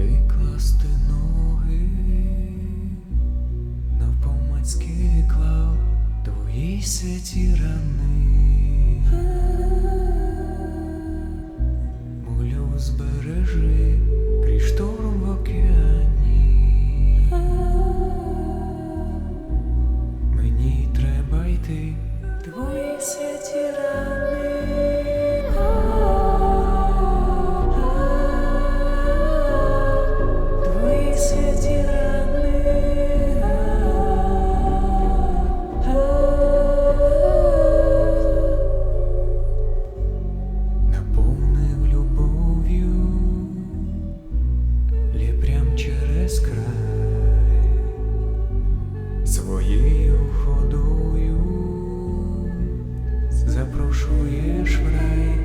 Куди класти ноги навпомацьки клав твої святі рани, Молю збережи крізь шторм в океані. Мені треба йти, твої святі рани. через край своєю ходою запрошуєш в рай.